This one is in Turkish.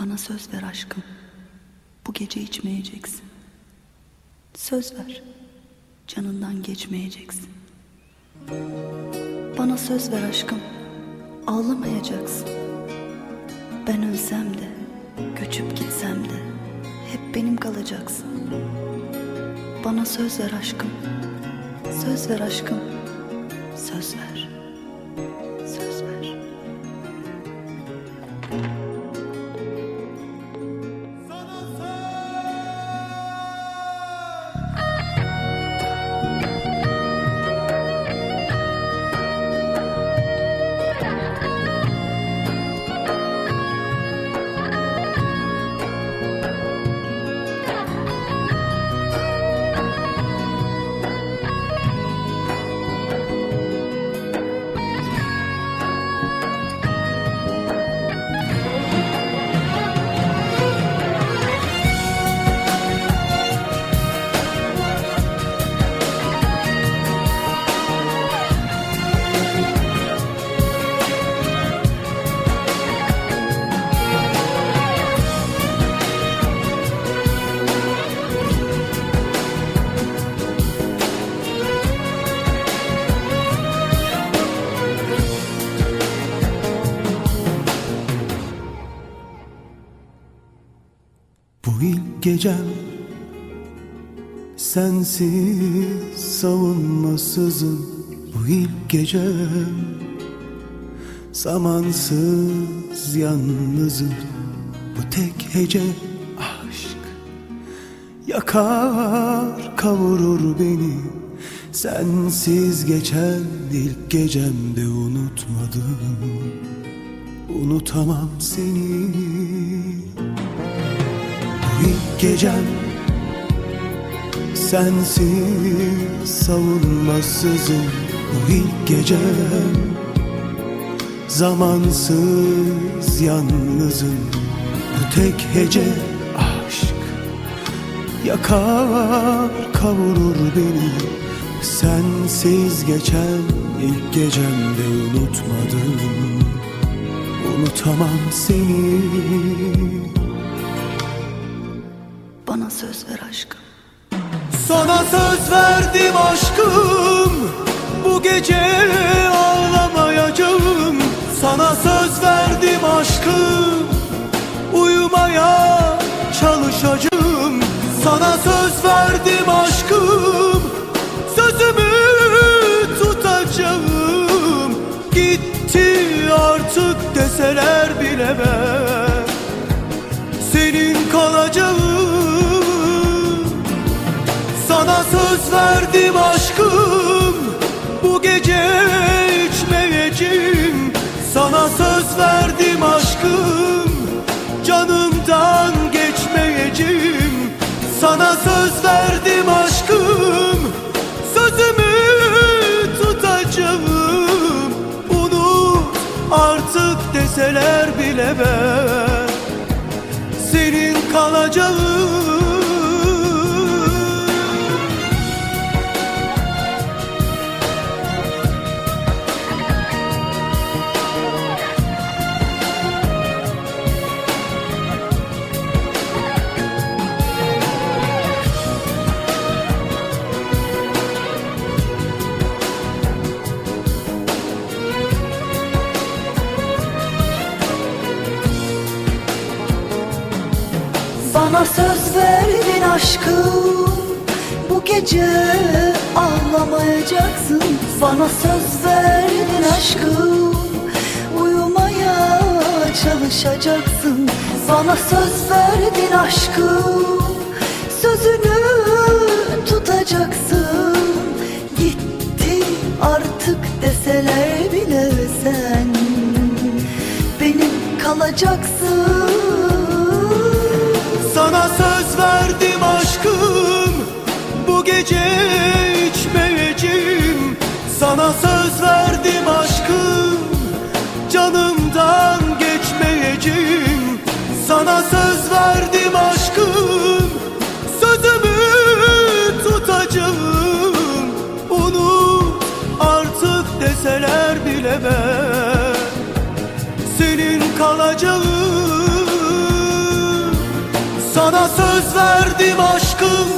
Bana söz ver aşkım. Bu gece içmeyeceksin. Söz ver. Canından geçmeyeceksin. Bana söz ver aşkım. Ağlamayacaksın. Ben ölsem de, göçüp gitsem de hep benim kalacaksın. Bana söz ver aşkım. Söz ver aşkım. Söz ver. Gecem Sensiz savunmasızım. Bu ilk gecem Zamansız yalnızım. Bu tek hece aşk. Yakar kavurur beni. Sensiz geçen ilk gecemde unutmadım. Unutamam seni ilk gecem Sensiz savunmasızım. Bu ilk gecem Zamansız yalnızım. Bu tek hece aşk. Yakar kavurur beni. Sensiz geçen ilk gecemde unutmadım. Unutamam seni Bana söz ver aşkım. Sana söz verdim aşkım. Bu gece ağlamayacağım. Sana söz verdim aşkım. Uyumaya çalışacağım. Sana söz verdim aşkım. Sözümü tutacağım. Gitti artık deseler bile söz verdim aşkım. Bu gece içmeyeceğim. Sana söz verdim aşkım. Canımdan geçmeyeceğim. Sana söz verdim aşkım. Sözümü tutacağım. Unut artık deseler bile ben. Senin kalacağım Bana söz verdin aşkım. Bu gece ağlamayacaksın. Bana söz verdin aşkım. Uyumaya çalışacaksın. Bana söz verdin aşkım. Sözünü Sana söz verdim aşkım Canımdan geçmeyeceğim. Sana söz verdim aşkım Sözümü tutacağım. Unut artık deseler bile ben Senin kalacağım. Sana söz verdim aşkım